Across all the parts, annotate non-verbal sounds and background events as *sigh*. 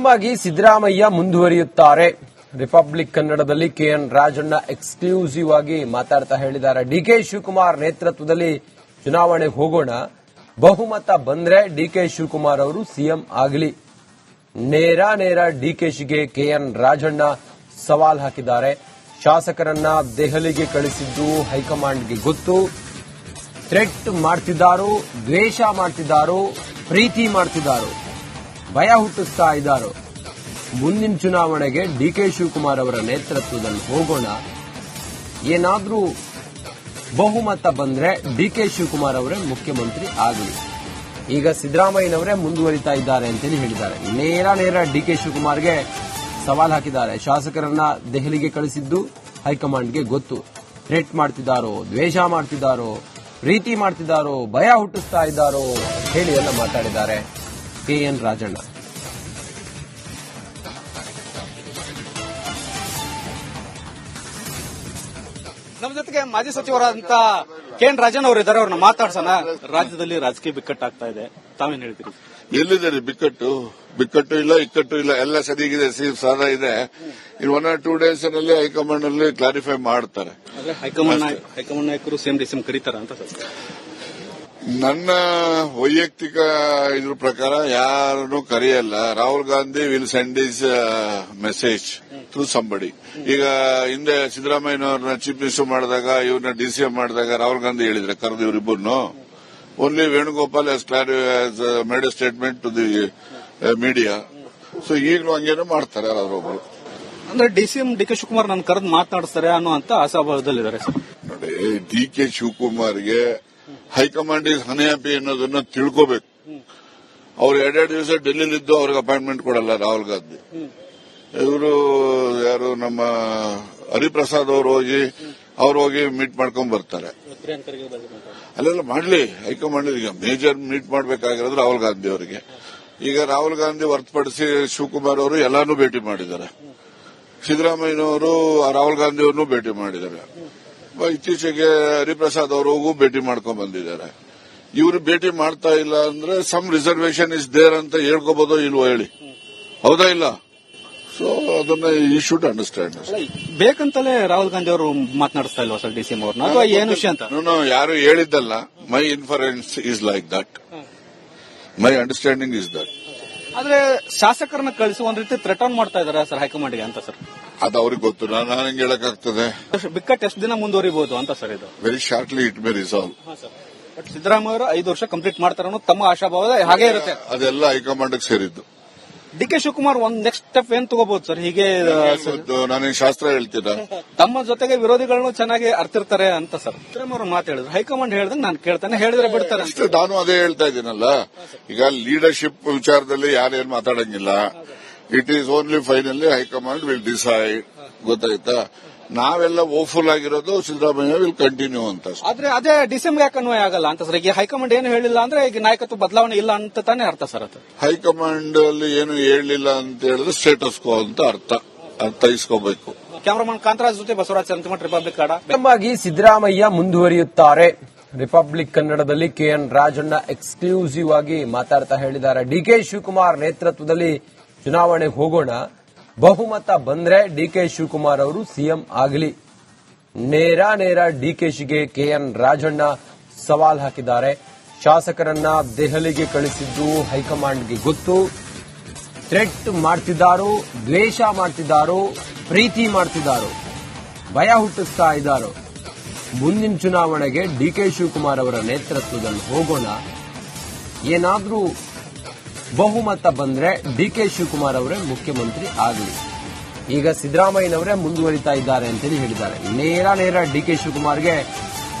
CM Siddaramaiah ಮುಂದುವರಿಯುತ್ತಾರೆ. Republic ಕನ್ನಡದಲ್ಲಿ KN Rajanna exclusive ಆಗಿ ಮಾತಾಡ್ತಾ ಹೇಳಿದ್ದಾರೆ. ಡಿಕೆ ಶಿವಕುಮಾರ್ ನೇತೃತ್ವದಲ್ಲಿ ಚುನಾವಣೆಗೆ ಹೋಗೋಣ. ಬಹುಮತ ಬಂದ್ರೆ ಡಿಕೆ ಶಿವಕುಮಾರ್ ಅವರು ಸಿಎಂ ಆಗಲಿ. ನೇರ ನೇರ ಡಿಕೆಶಿಗೆ ಕೆಎನ್ ರಾಜಣ್ಣ ಸವಾಲ್ ಹಾಕಿದ್ದಾರೆ. ಶಾಸಕರನ್ನ ದೆಹಲಿಗೆ ಕಳಿಸಿದ್ದು ಹೈಕಮಾಂಡ್ಗೆ ಗೊತ್ತು. ಥ್ರೆಟ್ ಮಾಡ್ತಿದ್ದಾರೋ, ದ್ವೇಷ ಮಾಡ್ತಿದ್ದಾರೋ, ಪ್ರೀತಿ ಮಾಡ್ತಿದ್ದಾರೋ? ಭಯ ಹುಟ್ಟಿಸ್ತಾ ಇದ್ದಾರೋ? ಮುಂದಿನ ಚುನಾವಣೆಗೆ ಡಿ ಕೆ ಶಿವಕುಮಾರ್ ಅವರ ನೇತೃತ್ವದಲ್ಲಿ ಹೋಗೋಣ. ಏನಾದರೂ ಬಹುಮತ ಬಂದ್ರೆ ಡಿಕೆ ಶಿವಕುಮಾರ್ ಅವರೇ ಮುಖ್ಯಮಂತ್ರಿ ಆಗಲಿ. ಈಗ ಸಿದ್ದರಾಮಯ್ಯನವರೇ ಮುಂದುವರಿತಾ ಇದ್ದಾರೆ ಅಂತೇಳಿ ಹೇಳಿದ್ದಾರೆ. ನೇರ ನೇರ ಡಿ ಕೆ ಶಿವಕುಮಾರ್ಗೆ ಸವಾಲ್ ಹಾಕಿದ್ದಾರೆ. ಶಾಸಕರನ್ನ ದೆಹಲಿಗೆ ಕಳಿಸಿದ್ದು ಹೈಕಮಾಂಡ್ಗೆ ಗೊತ್ತು. ಥ್ರೆಟ್ ಮಾಡ್ತಿದ್ದಾರೋ, ದ್ವೇಷ ಮಾಡ್ತಿದ್ದಾರೋ, ಪ್ರೀತಿ ಮಾಡ್ತಿದ್ದಾರೋ, ಭಯ ಹುಟ್ಟಿಸ್ತಾ ಇದ್ದಾರೋ ಹೇಳಿ ಎಲ್ಲ ಮಾತಾಡಿದ್ದಾರೆ. ಕೆಎನ್ ರಾಜಣ್ಣ. ನಮ್ಮ ಜೊತೆಗೆ ಮಾಜಿ ಸಚಿವರಾದಂತ ಕೆ ಎನ್ ರಾಜನ್ ಅವರು ಇದ್ದಾರೆ ಅವ್ರನ್ನ ಮಾತಾಡ್ಸೋಣ. ರಾಜ್ಯದಲ್ಲಿ ರಾಜಕೀಯ ಬಿಕ್ಕಟ್ಟಾಗ್ತಾ ಇದೆ. ತಾವೇನ್ ಹೇಳ್ತೀರಿ? ಎಲ್ಲಿದೆ ರೀ ಬಿಕ್ಕಟ್ಟು? ಬಿಕ್ಕಟ್ಟು ಇಲ್ಲ ಇಕ್ಕಟ್ಟು ಇಲ್ಲ ಎಲ್ಲ ಸರಿಗಿದೆ ಸಿ- ಸಾಧ ಇದೆ. ಇನ್ ಒನ್ ಆರ್ ಟೂ ಡೇಸ್ನಲ್ಲಿ ಹೈಕಮಾಂಡ್ನಲ್ಲಿ ಕ್ಲಾರಿಫೈ ಮಾಡ್ತಾರೆ. ಹೈಕಮಾಂಡ್ ಹೈಕಮಾಂಡ್ ನಾಯಕರು ಸಿಎಂ ಡಿಸಿಎಂ ಕರೀತಾರ ಅಂತ ಸರ್. ನನ್ನ ವೈಯಕ್ತಿಕ ಇದ್ರ ಪ್ರಕಾರ ಯಾರನ್ನು ಕರೆಯಲ್ಲ. Rahul Gandhi will send is message through somebody ಈಗ ಹಿಂದೆ ಸಿದ್ದರಾಮಯ್ಯನವ್ರನ್ನ ಚೀಫ್ ಮಿನಿಸ್ಟರ್ ಮಾಡಿದಾಗ ಇವ್ರನ್ನ ಡಿಸಿಎಂ ಮಾಡಿದಾಗ ರಾಹುಲ್ ಗಾಂಧಿ ಹೇಳಿದ್ರೆ ಕರೆದು ಇವರಿಬ್ಬರನ್ನು. Only Venugopal has made a statement to the media so ಈಗಲೂ ಹಂಗೇನು ಮಾಡ್ತಾರೆ ಯಾರಾದ್ರೊಬ್ರು ಅಂದ್ರೆ ಡಿಸಿಎಂ ಡಿ ಕೆ ಶಿವಕುಮಾರ್ ನನ್ನ ಕರೆದು ಮಾತನಾಡಿಸ್ತಾರೆ ಅನ್ನೋ ಅಂತ ಆಶಾಭಾವದಲ್ಲಿದ್ದಾರೆ ನೋಡಿ ಡಿ ಕೆ ಶಿವಕುಮಾರ್ಗೆ ಹೈಕಮಾಂಡ್ ಇಸ್ ಹ್ಯಾಪಿ ಅನ್ನೋದನ್ನ ತಿಳ್ಕೋಬೇಕು. ಅವ್ರು ಎರಡೆರಡು ದಿವಸ ಡೆಲ್ಲಿಲಿದ್ದು ಅವ್ರಿಗೆ ಅಪಾಯಿಂಟ್ಮೆಂಟ್ ಕೊಡಲ್ಲ ರಾಹುಲ್ ಗಾಂಧಿ. ಇವರು ಯಾರು ನಮ್ಮ ಹರಿಪ್ರಸಾದ್ ಅವರು ಹೋಗಿ, ಅವ್ರು ಹೋಗಿ ಮೀಟ್ ಮಾಡ್ಕೊಂಡ್ ಬರ್ತಾರೆ. ಅಲ್ಲೆಲ್ಲ ಮಾಡ್ಲಿ, ಹೈಕಮಾಂಡ್ ಈಗ ಮೇಜರ್ ಮೀಟ್ ಮಾಡಬೇಕಾಗಿರೋದು ರಾಹುಲ್ ಗಾಂಧಿ ಅವರಿಗೆ. ಈಗ ರಾಹುಲ್ ಗಾಂಧಿ ಹೊರತುಪಡಿಸಿ ಶಿವಕುಮಾರ್ ಅವರು ಎಲ್ಲಾನು ಭೇಟಿ ಮಾಡಿದ್ದಾರೆ. ಸಿದ್ದರಾಮಯ್ಯನವರು ರಾಹುಲ್ ಗಾಂಧಿ ಅವರನ್ನು ಭೇಟಿ ಮಾಡಿದ್ದಾರೆ. ಇತ್ತೀಚೆಗೆ ಹರಿಪ್ರಸಾದ್ ಅವರಿಗೂ ಭೇಟಿ ಮಾಡ್ಕೊಂಡ್ ಬಂದಿದ್ದಾರೆ. ಇವರು ಭೇಟಿ ಮಾಡ್ತಾ ಇಲ್ಲ ಅಂದ್ರೆ ಸಮ್ ರಿಸರ್ವೇಶನ್ ಇಸ್ ದೇರ್ ಅಂತ ಹೇಳ್ಕೋಬಹುದೋ ಇಲ್ವೋ ಹೇಳಿ. ಹೌದಾ ಇಲ್ಲ? ಸೊ ಅದನ್ನ ಈ ಶುಡ್ ಅಂಡರ್ಸ್ಟ್ಯಾಂಡ್ ಬೇಕಂತಲೇ ರಾಹುಲ್ ಗಾಂಧಿ ಅವರು ಮಾತನಾಡಿಸ್ತಾ ಇಲ್ವಾ ಸರ್ ಅವ್ರನ್ನ? ಅಥವಾ ಏನು ವಿಷಯ ಅಂತ? ಯಾರು ಹೇಳಿದ್ದಲ್ಲ my inference is like that my understanding is that ಆದ್ರೆ ಶಾಸಕರನ್ನ ಕಳಿಸಿ ಒಂದ್ ರೀತಿ ಥ್ರೆಟನ್ ಮಾಡ್ತಾ ಇದಾರೆ ಸರ್ ಹೈಕಮಾಂಡ್ಗೆ ಅಂತ ಸರ್. ಅದು ಅವ್ರಿಗೆ ಗೊತ್ತು. ನಾನು ಹೆಂಗ್ ಹೇಳಕ್ಕಾಗ್ತದೆ? ಬಿಕ್ಕಟ್ಟು ಎಷ್ಟು ದಿನ ಮುಂದುವರಿಬಹುದು ಅಂತ ಸರ್ ಇದು. Very shortly it may resolve Siddaramaiah ಅವರು ಐದು ವರ್ಷ ಕಂಪ್ಲೀಟ್ ಮಾಡ್ತಾರ ತಮ್ಮ ಆಶಾಭಾವ ಹಾಗೆ ಇರುತ್ತೆ. ಅದೆಲ್ಲ ಹೈಕಮಾಂಡ್ ಸೇರಿದ್ದು. ಡಿ ಕೆ ಶಿವಕುಮಾರ್ ಒಂದ್ ನೆಕ್ಸ್ಟ್ ಸ್ಟೆಪ್ ಏನ್ ತಗೋಬಹುದು ಸರ್ ಹೀಗೆ ನಾನೇನ್ ಶಾಸ್ತ್ರ ಹೇಳ್ತೀನ *laughs* ತಮ್ಮ ಜೊತೆಗೆ ವಿರೋಧಿಗಳನ್ನು ಚೆನ್ನಾಗಿ ಅರ್ತಿರ್ತಾರೆ ಅಂತ ಸರ್ ಸಿದ್ದರಾಮಯ್ಯ ಅವರು ಮಾತು ಹೇಳಿದ್ರು ಹೈಕಮಾಂಡ್ ಹೇಳಿದ್ರೆ ನಾನು ಕೇಳ್ತಾನೆ ಹೇಳಿದ್ರೆ ಬಿಡ್ತಾರೆ. ನಾನು ಅದೇ ಹೇಳ್ತಾ ಇದ್ದೀನಲ್ಲ. ಈಗ ಲೀಡರ್ಶಿಪ್ ವಿಚಾರದಲ್ಲಿ ಯಾರೇನು ಮಾತಾಡಂಗಿಲ್ಲ. It is only finally high command will decide ಗೊತ್ತಾಯ್ತಾ? ನಾವೆಲ್ಲ ಓಫುಲ್ ಆಗಿರೋದು ಸಿದ್ದರಾಮಯ್ಯ ವಿಲ್ ಕಂಟಿನ್ಯೂ ಅಂತ ಅಷ್ಟೇ. ಆದ್ರೆ ಅದೇ ಡಿಸೆಂಬರ್ ಯಾಕೆ ಅನ್ವಯ ಆಗಲ್ಲ ಅಂತ ಸರ್? ಈಗ ಹೈಕಮಾಂಡ್ ಏನು ಹೇಳಿಲ್ಲ ಅಂದ್ರೆ ಈಗ ನಾಯಕತ್ವ ಬದಲಾವಣೆ ಇಲ್ಲ ಅಂತ ತಾನೇ ಅರ್ಥ ಸರ್ ಅದು? ಹೈಕಮಾಂಡ್ ಅಲ್ಲಿ ಏನು ಹೇಳಿಲ್ಲ ಅಂತ ಹೇಳಿದ್ರೆ ಸ್ಟೇಟಸ್ ಕೋ ಅಂತ ಅರ್ಥ. ಅರ್ಥೈಸ್ಕೋಬೇಕು ಕ್ಯಾಮರಾಮನ್ ಕಾಂತರಾಜ್ ಜೊತೆ ಬಸವರಾಜ್ ಚಂದ್ರಮಠ ರಿಪಬ್ಲಿಕ್ ಕಾಡ? ಎಂಬಾಗಿ ಸಿದ್ದರಾಮಯ್ಯ ಮುಂದುವರಿಯುತ್ತಾರೆ. ರಿಪಬ್ಲಿಕ್ ಕನ್ನಡದಲ್ಲಿ ಕೆಎನ್ ರಾಜಣ್ಣ ಎಕ್ಸ್ಕ್ಲೂಸಿವ್ ಆಗಿ ಮಾತಾಡ್ತಾ ಹೇಳಿದ್ದಾರೆ. ಡಿಕೆ ಶಿವಕುಮಾರ್ ನೇತೃತ್ವದಲ್ಲಿ ಚುನಾವಣೆಗೆ ಹೋಗೋಣ. ಬಹುಮತ ಬಂದ್ರೆ ಡಿಕೆ ಶಿವಕುಮಾರ್ ಅವರು ಸಿಎಂ ಆಗಲಿ. ನೇರ ನೇರ ಡಿಕೆಶಿಗೆ ಕೆಎನ್ ರಾಜಣ್ಣ ಸವಾಲ್ ಹಾಕಿದ್ದಾರೆ. ಶಾಸಕರನ್ನ ದೆಹಲಿಗೆ ಕಳಿಸಿದ್ದು ಹೈಕಮಾಂಡ್ಗೆ ಗೊತ್ತು. ಥ್ರೆಟ್ ಮಾಡ್ತಿದ್ದಾರೋ, ದ್ವೇಷ ಮಾಡ್ತಿದ್ದಾರೋ, ಪ್ರೀತಿ ಮಾಡ್ತಿದ್ದಾರೋ, ಭಯ ಹುಟ್ಟಿಸ್ತಾ ಇದ್ದಾರೋ. ಮುಂದಿನ ಚುನಾವಣೆಗೆ ಡಿಕೆ ಶಿವಕುಮಾರ್ ಅವರ ನೇತೃತ್ವದಲ್ಲಿ ಹೋಗೋಣ. ಏನಾದ್ರೂ ಬಹುಮತ ಬಂದ್ರೆ ಡಿಕೆ ಶಿವಕುಮಾರ್ ಅವರೇ ಮುಖ್ಯಮಂತ್ರಿ ಆಗಲಿ. ಈಗ ಸಿದ್ದರಾಮಯ್ಯನವರೇ ಮುಂದುವರಿತಾ ಇದ್ದಾರೆ ಅಂತೇಳಿ ಹೇಳಿದ್ದಾರೆ. ನೇರ ನೇರ ಡಿಕೆ ಶಿವಕುಮಾರ್ಗೆ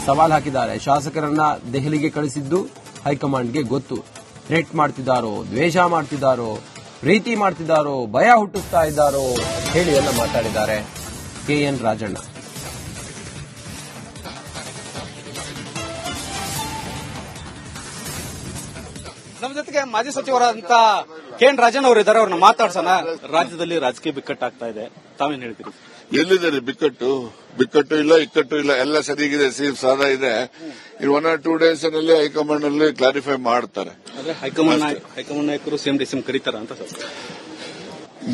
ಸವಾಲ್ ಹಾಕಿದ್ದಾರೆ. ಶಾಸಕರನ್ನ ದೆಹಲಿಗೆ ಕಳಿಸಿದ್ದು ಹೈಕಮಾಂಡ್ಗೆ ಗೊತ್ತು. ಥ್ರೆಟ್ ಮಾಡ್ತಿದ್ದಾರೋ, ದ್ವೇಷ ಮಾಡ್ತಿದ್ದಾರೋ, ಪ್ರೀತಿ ಮಾಡ್ತಿದ್ದಾರೋ, ಭಯ ಹುಟ್ಟಿಸ್ತಾ ಇದ್ದಾರೋ ಹೇಳಿ ಎಲ್ಲ ಮಾತಾಡಿದ್ದಾರೆ ಕೆ ಎನ್ ರಾಜಣ್ಣ. ನಮ್ಮ ಜೊತೆಗೆ ಮಾಜಿ ಸಚಿವರಾದಂತ ಕೆ ಎನ್ ರಾಜನ್ ಅವರು ಇದ್ದಾರೆ ಅವ್ರನ್ನ ಮಾತಾಡ್ಸೋಣ. ರಾಜ್ಯದಲ್ಲಿ ರಾಜಕೀಯ ಬಿಕ್ಕಟ್ಟಾಗ್ತಾ ಇದೆ. ತಾವೇನ್ ಹೇಳ್ತೀರಿ? ಎಲ್ಲಿದೆ ರೀ ಬಿಕ್ಕಟ್ಟು? ಬಿಕ್ಕಟ್ಟು ಇಲ್ಲ ಇಕ್ಕಟ್ಟು ಇಲ್ಲ ಎಲ್ಲ ಸರಿಗಿದೆ ಸೇಮ್ ಸಾದ ಇದೆ. ಇನ್ ಒನ್ ಆರ್ ಟೂ ಡೇಸ್ನಲ್ಲಿ ಹೈಕಮಾಂಡ್ನಲ್ಲಿ ಕ್ಲಾರಿಫೈ ಮಾಡ್ತಾರೆ. ಅಂದ್ರೆ ಹೈಕಮಾಂಡ್ ಹೈಕಮಾಂಡ್ ನಾಯಕರು ಸಿಎಂ ಡಿಸಿಎಂ ಕರೀತಾರ ಅಂತ ಸರ್.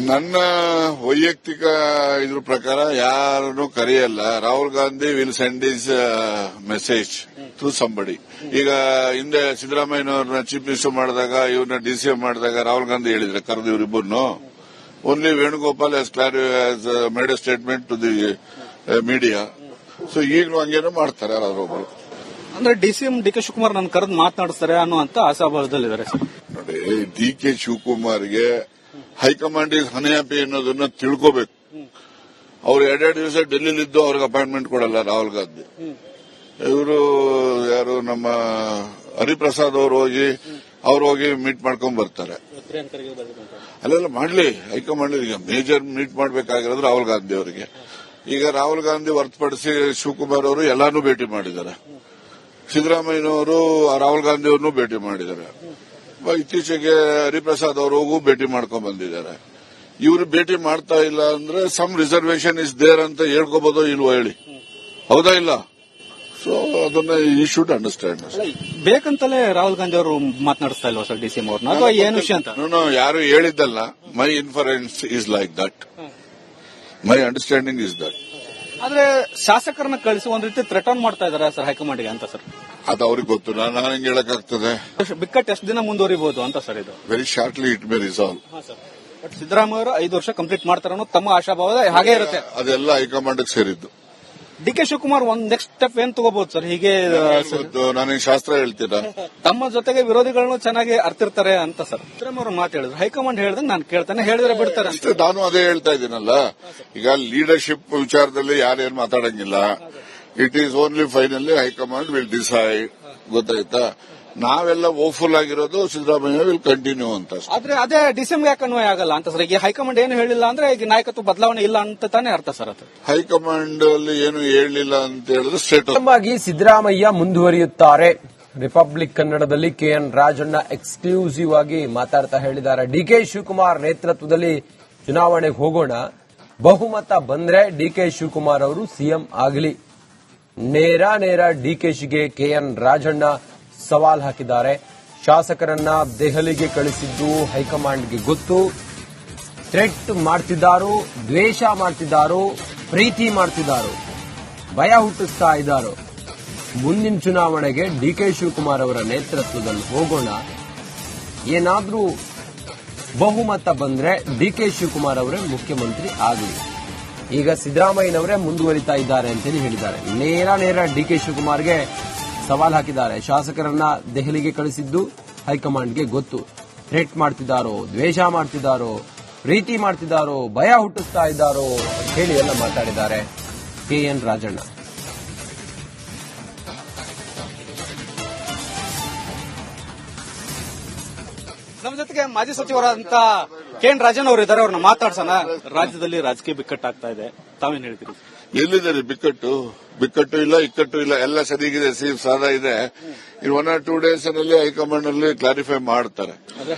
ನನ್ನ ವೈಯಕ್ತಿಕ ಇದ್ರ ಪ್ರಕಾರ ಯಾರನ್ನು ಕರೆಯಲ್ಲ. Rahul Gandhi will send is message to somebody ಈಗ ಹಿಂದೆ ಸಿದ್ದರಾಮಯ್ಯನವ್ರನ್ನ ಚೀಫ್ ಮಿನಿಸ್ಟರ್ ಮಾಡಿದಾಗ ಇವ್ರನ್ನ ಡಿ ಸಿ ಎಂ ಮಾಡಿದಾಗ ರಾಹುಲ್ ಗಾಂಧಿ ಹೇಳಿದ್ರೆ ಕರೆದು ಇವರಿಬ್ಬರನ್ನು. Only Venugopal has ಕ್ಲಾರಿ made a statement to the media so ಈಗಲೂ ಹಂಗೇನು ಮಾಡ್ತಾರೆ ಯಾರಾದ್ರೊಬ್ರು ಅಂದ್ರೆ D C M D K Shivakumar ನನ್ನ ಕರೆದು ಮಾತನಾಡಿಸ್ತಾರೆ ಅನ್ನುವಂತ ಆಶಾಭಾವದಲ್ಲಿದ್ದಾರೆ ಸರ್. ನೋಡಿ ಡಿ ಕೆ ಶಿವಕುಮಾರ್ಗೆ ಹೈಕಮಾಂಡ್ ಇಸ್ ಹ್ಯಾಪಿ ಅನ್ನೋದನ್ನ ತಿಳ್ಕೋಬೇಕು. ಅವ್ರು ಎರಡೆರಡು ದಿವಸ ಡೆಲ್ಲಿಲಿದ್ದು ಅವ್ರಿಗೆ ಅಪಾಯಿಂಟ್ಮೆಂಟ್ ಕೊಡಲ್ಲ ರಾಹುಲ್ ಗಾಂಧಿ. ಇವರು ಯಾರು ನಮ್ಮ ಹರಿಪ್ರಸಾದ್ ಅವರು ಹೋಗಿ, ಅವ್ರು ಹೋಗಿ ಮೀಟ್ ಮಾಡ್ಕೊಂಡ್ ಬರ್ತಾರೆ. ಅಲ್ಲೆಲ್ಲ ಮಾಡ್ಲಿ, ಹೈಕಮಾಂಡ್ ಈಗ ಮೇಜರ್ ಮೀಟ್ ಮಾಡಬೇಕಾಗಿರೋದು ರಾಹುಲ್ ಗಾಂಧಿ ಅವರಿಗೆ. ಈಗ ರಾಹುಲ್ ಗಾಂಧಿ ಹೊರತುಪಡಿಸಿ ಶಿವಕುಮಾರ್ ಅವರು ಎಲ್ಲಾನು ಭೇಟಿ ಮಾಡಿದ್ದಾರೆ. ಸಿದ್ದರಾಮಯ್ಯನವರು ರಾಹುಲ್ ಗಾಂಧಿ ಅವ್ರನ್ನೂ ಭೇಟಿ ಮಾಡಿದ್ದಾರೆ. ಇತ್ತೀಚೆಗೆ ಹರಿಪ್ರಸಾದ್ ಅವರಿಗೂ ಭೇಟಿ ಮಾಡ್ಕೊಂಡ್ ಬಂದಿದ್ದಾರೆ. ಇವರು ಭೇಟಿ ಮಾಡ್ತಾ ಇಲ್ಲ ಅಂದ್ರೆ ಸಮ್ ರಿಸರ್ವೇಶನ್ ಇಸ್ ದೇರ್ ಅಂತ ಹೇಳ್ಕೋಬಹುದು ಇಲ್ವೋ ಹೇಳಿ. ಹೌದಾ ಇಲ್ಲ? ಸೊ ಅದನ್ನ ಈ ಶುಡ್ ಅಂಡರ್ಸ್ಟ್ಯಾಂಡ್ ಬೇಕಂತಲೇ ರಾಹುಲ್ ಗಾಂಧಿ ಅವರು ಮಾತನಾಡಿಸ್ತಾ ಇಲ್ವಾ ಸರ್ ಡಿ ಸಿ ಎಂ ಅವ್ರನ್ನ? ಏನು ವಿಷಯ ಅಂತ? ಯಾರು ಹೇಳಿದ್ದಲ್ಲ my inference is like that my understanding is that ಆದ್ರೆ ಶಾಸಕರನ್ನ ಕಳಿಸಿ ಒಂದ್ ರೀತಿ ಥ್ರೆಟನ್ ಮಾಡ್ತಾ ಇದಾರೆ ಸರ್ ಹೈಕಮಾಂಡ್ಗೆ ಅಂತ ಸರ್. ಅದು ಅವ್ರಿಗೆ ಗೊತ್ತು. ನಾನು ಹೆಂಗ್ ಹೇಳಕ್ಕಾಗ್ತದೆ? ಬಿಕ್ಕಟ್ಟು ಎಷ್ಟು ದಿನ ಮುಂದುವರಿಬಹುದು ಅಂತ ಸರ್ ಇದು. Very shortly it may resolve but Siddaramaiah ಅವರು ಐದು ವರ್ಷ ಕಂಪ್ಲೀಟ್ ಮಾಡ್ತಾರ ತಮ್ಮ ಆಶಾಭಾವ ಹಾಗೆ ಇರುತ್ತೆ. ಅದೆಲ್ಲ ಹೈಕಮಾಂಡ್ ಸೇರಿದ್ದು. ಡಿ ಕೆ ಶಿವಕುಮಾರ್ ಒಂದ್ ನೆಕ್ಸ್ಟ್ ಸ್ಟೆಪ್ ಏನ್ ತಗೋಬಹುದು ಸರ್ ಹೀಗೆ ನಾನು ಶಾಸ್ತ್ರ ಹೇಳ್ತೀರಾ *laughs* ತಮ್ಮ ಜೊತೆಗೆ ವಿರೋಧಿಗಳನ್ನು ಚೆನ್ನಾಗಿ ಅರ್ತಿರ್ತಾರೆ ಅಂತ ಸರ್ ಅವರು ಮಾತು ಹೇಳಿದ್ರು. ಹೈಕಮಾಂಡ್ ಹೇಳಿದ್ರೆ ನಾನು ಕೇಳ್ತಾನೆ ಹೇಳಿದ್ರೆ ಬಿಡ್ತಾರೆ ನಾನು ಅದೇ ಹೇಳ್ತಾ ಇದ್ದೀನಲ್ಲ. ಈಗ ಲೀಡರ್ಶಿಪ್ ವಿಚಾರದಲ್ಲಿ ಯಾರೇನು ಮಾತಾಡಂಗಿಲ್ಲ. It is only finally high command will decide ಗೊತ್ತಾಯ್ತಾ? ನಾವೆಲ್ಲ ಓಫುಲ್ ಆಗಿರೋದು ಸಿದ್ದರಾಮಯ್ಯ ವಿಲ್ ಕಂಟಿನ್ಯೂ ಅಂತ ಅಷ್ಟೇ. ಆದ್ರೆ ಅದೇ ಡಿಸೆಂಬರ್ ಯಾಕೆ ಅನ್ವಯ ಆಗಲ್ಲ ಅಂತ ಸರ್? ಈಗ ಹೈಕಮಾಂಡ್ ಏನು ಹೇಳಿಲ್ಲ ಅಂದ್ರೆ ಈಗ ನಾಯಕತ್ವ ಬದಲಾವಣೆ ಇಲ್ಲ ಅಂತ ತಾನೇ ಅರ್ಥ ಸರ್ ಅದು? ಹೈಕಮಾಂಡ್ ಅಲ್ಲಿ ಏನು ಹೇಳಿಲ್ಲ ಅಂತ ಹೇಳಿದ್ರೆ ಸ್ಟೇಟ್ ಆಗಿ ಸಿದ್ದರಾಮಯ್ಯ ಮುಂದುವರಿಯುತ್ತಾರೆ. ರಿಪಬ್ಲಿಕ್ ಕನ್ನಡದಲ್ಲಿ ಕೆಎನ್ ರಾಜಣ್ಣ ಎಕ್ಸ್ಕ್ಲೂಸಿವ್ ಆಗಿ ಮಾತಾಡ್ತಾ ಹೇಳಿದ್ದಾರೆ. ಡಿಕೆ ಶಿವಕುಮಾರ್ ನೇತೃತ್ವದಲ್ಲಿ ಚುನಾವಣೆಗೆ ಹೋಗೋಣ. ಬಹುಮತ ಬಂದ್ರೆ ಡಿ ಕೆ ಶಿವಕುಮಾರ್ ಅವರು ಸಿಎಂ ಆಗಲಿ. ನೇರ ನೇರ ಕೆ ಕೆಎನ್ ರಾಜಣ್ಣ ಸವಾಲ್ ಹಾಕಿದ್ದಾರೆ. ಶಾಸಕರನ್ನ ದೆಹಲಿಗೆ ಕಳಿಸಿದ್ದು ಹೈಕಮಾಂಡ್ಗೆ ಗೊತ್ತು. ಥ್ರೆಟ್ ಮಾಡ್ತಿದ್ದಾರೋ, ದ್ವೇಷ ಮಾಡ್ತಿದ್ದಾರೋ, ಪ್ರೀತಿ ಮಾಡ್ತಿದ್ದಾರೋ, ಭಯ ಹುಟ್ಟಿಸ್ತಾ ಇದ್ದಾರೋ. ಮುಂದಿನ ಚುನಾವಣೆಗೆ ಡಿ ಕೆ ಶಿವಕುಮಾರ್ ಅವರ ನೇತೃತ್ವದಲ್ಲಿ ಹೋಗೋಣ. ಏನಾದ್ರೂ ಬಹುಮತ ಬಂದ್ರೆ ಡಿ ಕೆ ಶಿವಕುಮಾರ್ ಅವರೇ ಮುಖ್ಯಮಂತ್ರಿ ಆಗಲಿ. ಈಗ ಸಿದ್ದರಾಮಯ್ಯನವರೇ ಮುಂದುವರಿತಾ ಇದ್ದಾರೆ ಅಂತೇಳಿ ಹೇಳಿದ್ದಾರೆ. ನೇರ ನೇರ ಡಿ ಕೆ ಶಿವಕುಮಾರ್ಗೆ ಸವಾಲ್ ಹಾಕಿದ್ದಾರೆ. ಶಾಸಕರನ್ನ ದೆಹಲಿಗೆ ಕಳಿಸಿದ್ದು ಹೈಕಮಾಂಡ್ಗೆ ಗೊತ್ತು. ಥ್ರೆಟ್ ಮಾಡ್ತಿದ್ದಾರೋ ದ್ವೇಷ ಮಾಡ್ತಿದ್ದಾರೋ ಪ್ರೀತಿ ಮಾಡ್ತಿದ್ದಾರೋ ಭಯ ಹುಟ್ಟಿಸ್ತಾ ಇದ್ದಾರೋ ಅಂತ ಹೇಳಿ ಎಲ್ಲ ಮಾತಾಡಿದ್ದಾರೆ ಕೆಎನ್ ರಾಜಣ್ಣ. ನಮ್ಮ ಜೊತೆಗೆ ಮಾಜಿ ಸಚಿವರಾದಂತ ಕೆ ಎನ್ ರಾಜನ್ ಅವರು ಇದ್ದಾರೆ ಅವ್ರನ್ನ ಮಾತಾಡ್ಸೋಣ. ರಾಜ್ಯದಲ್ಲಿ ರಾಜಕೀಯ ಬಿಕ್ಕಟ್ಟಾಗ್ತಾ ಇದೆ. ತಾವೇನ್ ಹೇಳ್ತೀರಿ? ಎಲ್ಲಿದ್ದಾರೆ ಬಿಕ್ಕಟ್ಟು? ಬಿಕ್ಕಟ್ಟು ಇಲ್ಲ ಇಕ್ಕಟ್ಟು ಇಲ್ಲ ಎಲ್ಲ ಸರಿಗಿದೆ ಸೇಫ್ ಸಾದಾ ಇದೆ. ಇನ್ ಒನ್ ಆರ್ ಟೂ ಡೇಸ್ನಲ್ಲಿ ಹೈಕಮಾಂಡ್ನಲ್ಲಿ ಕ್ಲಾರಿಫೈ ಮಾಡ್ತಾರೆ.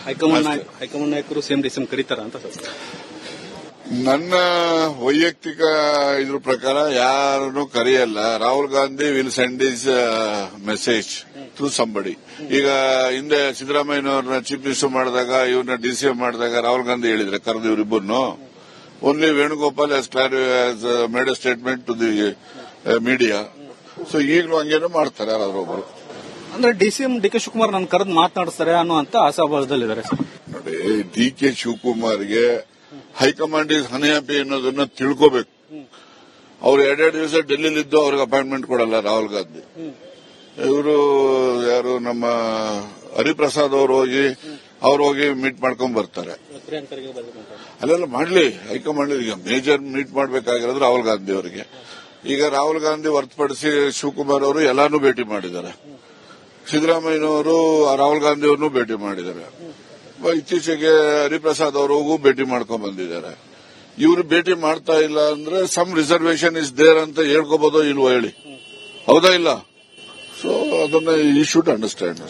ಹೈಕಮಾಂಡ್ ನಾಯಕ- ಹೈಕಮಾಂಡ್ ನಾಯಕರು ಸೇಮ್ ಡಿಸಮ್ ಕರೀತಾರ ಅಂತ ನನ್ನ ವೈಯಕ್ತಿಕ ಇದ್ರ ಪ್ರಕಾರ ಯಾರನ್ನು ಕರೆಯಲ್ಲ. Rahul Gandhi will send is message through somebody ಈಗ ಹಿಂದೆ ಸಿದ್ದರಾಮಯ್ಯನವ್ರನ್ನ ಚೀಫ್ ಮಿನಿಸ್ಟರ್ ಮಾಡಿದಾಗ ಇವ್ರನ್ನ ಡಿ ಸಿ ಮಾಡಿದಾಗ ರಾಹುಲ್ ಗಾಂಧಿ ಹೇಳಿದ್ರೆ ಕರೆದು ಇವರಿಬ್ಬರನ್ನು only Venugopal has ಕ್ಲಾರಿ made a statement to the media so ಈಗಲೂ ಹಂಗೇನೋ ಮಾಡ್ತಾರೆ ಯಾರಾದ್ರೊಬ್ರು ಅಂದ್ರೆ ಡಿಸಿಎಂ ಡಿ ಕೆ ಶಿವಕುಮಾರ್ ನನ್ನ ಕರೆದು ಮಾತನಾಡಿಸ್ತಾರೆ ಅನ್ನುವಂತ ಆಸಾಭಾಸದಲ್ಲಿದ್ದಾರೆ ನೋಡಿ ಡಿ ಕೆ ಶಿವಕುಮಾರ್ಗೆ ಹೈಕಮಾಂಡ್ ಇಸ್ ಹ್ಯಾಪಿ ಅನ್ನೋದನ್ನ ತಿಳ್ಕೋಬೇಕು. ಅವ್ರು ಎರಡೆರಡು ದಿವಸ ಡೆಲ್ಲಿಲಿದ್ದು ಅವ್ರಿಗೆ ಅಪಾಯಿಂಟ್ಮೆಂಟ್ ಕೊಡಲ್ಲ ರಾಹುಲ್ ಗಾಂಧಿ. ಇವರು ಯಾರು ನಮ್ಮ ಹರಿಪ್ರಸಾದ್ ಅವರು ಹೋಗಿ ಅವ್ರು ಹೋಗಿ ಮೀಟ್ ಮಾಡ್ಕೊಂಡ್ ಬರ್ತಾರೆ. ಅಲ್ಲೆಲ್ಲ ಮಾಡ್ಲಿ ಹೈಕಮಾಂಡ್ ಈಗ ಮೇಜರ್ ಮೀಟ್ ಮಾಡ್ಬೇಕಾಗಿರೋದು ರಾಹುಲ್ ಗಾಂಧಿ ಅವರಿಗೆ. ಈಗ ರಾಹುಲ್ ಗಾಂಧಿ ಹೊರತುಪಡಿಸಿ ಶಿವಕುಮಾರ್ ಅವರು ಎಲ್ಲಾನು ಭೇಟಿ ಮಾಡಿದ್ದಾರೆ. ಸಿದ್ದರಾಮಯ್ಯನವರು ರಾಹುಲ್ ಗಾಂಧಿ ಅವ್ರನ್ನೂ ಭೇಟಿ ಮಾಡಿದ್ದಾರೆ. ಇತ್ತೀಚೆಗೆ ಹರಿಪ್ರಸಾದ್ ಅವರಿಗೂ ಭೇಟಿ ಮಾಡ್ಕೊಂಡ್ ಬಂದಿದ್ದಾರೆ. ಇವರು ಭೇಟಿ ಮಾಡ್ತಾ ಇಲ್ಲ ಅಂದ್ರೆ ಸಮ್ ರಿಸರ್ವೇಶನ್ ಇಸ್ ದೇರ್ ಅಂತ ಹೇಳ್ಕೋಬಹುದು ಇಲ್ವೋ ಹೇಳಿ. ಹೌದಾ ಇಲ್ಲ? ಸೊ ಅದನ್ನ ಈ ಶುಡ್ ಅಂಡರ್ಸ್ಟ್ಯಾಂಡ್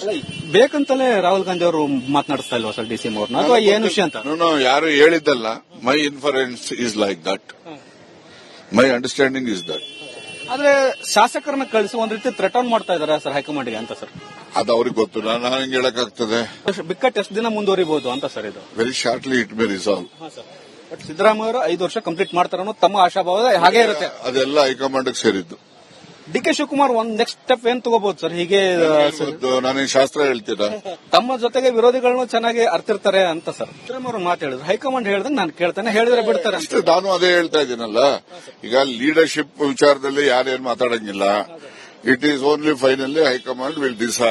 ಬೇಕಂತಲೇ ರಾಹುಲ್ ಗಾಂಧಿ ಅವರು ಮಾತನಾಡಿಸ್ತಾ ಇಲ್ವಾ ಸರ್ ಡಿಸಿ ಅವ್ರನ್ನ? ಅಥವಾ ಏನು ವಿಷಯ ಅಂತ? ನಾನು ಯಾರು ಹೇಳಿದ್ದಲ್ಲ my inference is like that my understanding is that ಆದ್ರೆ ಶಾಸಕರನ್ನ ಕಳಿಸಿ ಒಂದ್ ರೀತಿ ಥ್ರೆಟನ್ ಮಾಡ್ತಾ ಇದಾರೆ ಸರ್ ಹೈಕಮಾಂಡ್ಗೆ ಅಂತ ಸರ್? ಅದು ಅವ್ರಿಗೆ ಗೊತ್ತು. ನಾನು ಹಂಗೆ ಹೇಳಕ್ಕಾಗ್ತದೆ? ಬಿಕ್ಕಟ್ಟು ಎಷ್ಟು ದಿನ ಮುಂದುವರಿಬಹುದು ಅಂತ ಸರ್ ಇದು? Very shortly it may resolve but Siddaramaiah ಅವರು ಐದು ವರ್ಷ ಕಂಪ್ಲೀಟ್ ಮಾಡ್ತಾರ ತಮ್ಮ ಆಶಾಭಾವ ಹಾಗೆ ಇರುತ್ತೆ. ಅದೆಲ್ಲ ಹೈಕಮಾಂಡ್ ಸೇರಿದ್ದು. ಡಿ ಕೆ ಶಿವಕುಮಾರ್ ಒಂದ್ ನೆಕ್ಸ್ಟ್ ಸ್ಟೆಪ್ ಏನ್ ತಗೋಬಹುದು ಸರ್ ಹೀಗೆ ನಾನು ಶಾಸ್ತ್ರ ಹೇಳ್ತೀರಾ? *laughs* ತಮ್ಮ ಜೊತೆಗೆ ವಿರೋಧಿಗಳನ್ನು ಚೆನ್ನಾಗಿ ಅರ್ತಿರ್ತಾರೆ ಅಂತ ಸರ್ ಅವರು ಮಾತು ಹೇಳಿದ್ರು. ಹೈಕಮಾಂಡ್ ಹೇಳಿದ್ರೆ ನಾನು ಕೇಳ್ತೇನೆ ಹೇಳಿದ್ರೆ ಬಿಡ್ತಾರೆ ಅಷ್ಟೇ ನಾನು ಅದೇ ಹೇಳ್ತಾ ಇದ್ದೀನಲ್ಲ. ಈಗ ಲೀಡರ್ಶಿಪ್ ವಿಚಾರದಲ್ಲಿ ಯಾರೇನು ಮಾತಾಡಂಗಿಲ್ಲ. It is only finally high command will decide